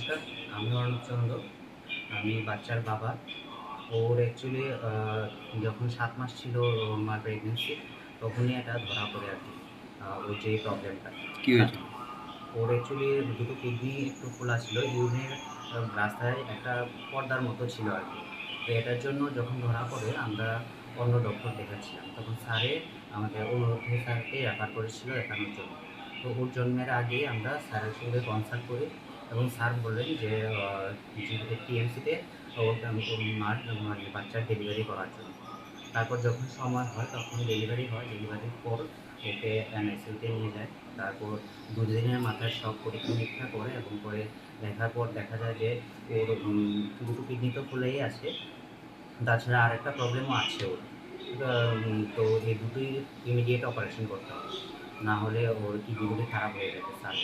নমস্কার আমি অর্ণব চন্দ্র আমি বাচ্চার বাবা। ওর অ্যাকচুয়ালি যখন সাত মাস ছিল ওর মার প্রেগনেন্সি তখনই এটা ধরা পড়ে আর কি। ওর যে প্রবলেমটা কি হয়েছে? ওর অ্যাকচুয়ালি দুটো কিডনি একটু খোলা ছিল। ইউরিনের রাস্তায় একটা পর্দার মতো ছিল আর কি। তো এটার জন্য যখন ধরা পড়ে আমরা অন্য ডক্টর দেখাচ্ছিলাম। তখন স্যারে আমাদের অনুরোধ স্যারকে রেফার করেছিল দেখানোর জন্য। তো ওর জন্মের আগে আমরা স্যারের সঙ্গে কনসাল্ট করি এবং স্যার বললেন যে টিএমসিতে ওর মার মানে বাচ্চার ডেলিভারি করার জন্য। তারপর যখন সময় হয়, তখন ডেলিভারি হয়। ডেলিভারির পর ওকে এনআইসিউতে নিয়ে যায়। তারপর দুদিনের মাথায় সব পরীক্ষা নিরীক্ষা করে এবং করে দেখার পর দেখা যায় যে, ওর দুটো কিডনি তো খুলেই আছে। তাছাড়া আরেকটা প্রবলেমও আছে ওর। তো এই দুটোই ইমিডিয়েট অপারেশন করতে হবে। না হলে ওর কিডনিগুলি খারাপ হয়ে যাবে স্যার।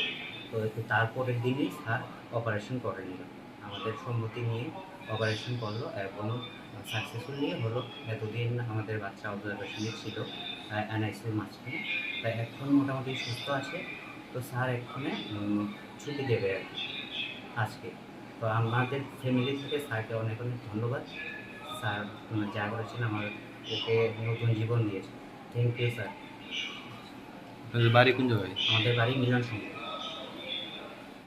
তো একটু তারপরের দিনই স্যার অপারেশন করে নিল। আমাদের সম্মতি নিয়ে অপারেশন করল এবং নিয়ে হলো এতদিন আমাদের বাচ্চা অবজারভেশনে ছিল এনআইসিউর মাঝখানে। তাই এখন মোটামুটি সুস্থ আছে। তো স্যার এক্ষণে ছুটি দেবে আর আজকে। তো আমাদের ফ্যামিলি থেকে স্যারকে অনেক অনেক ধন্যবাদ। স্যার যা করেছেন আমার ওকে নতুন জীবন দিয়েছে থ্যাংক ইউ স্যার বাড়ি কোন জায়গায়? আমাদের বাড়ি মিলন সংঘ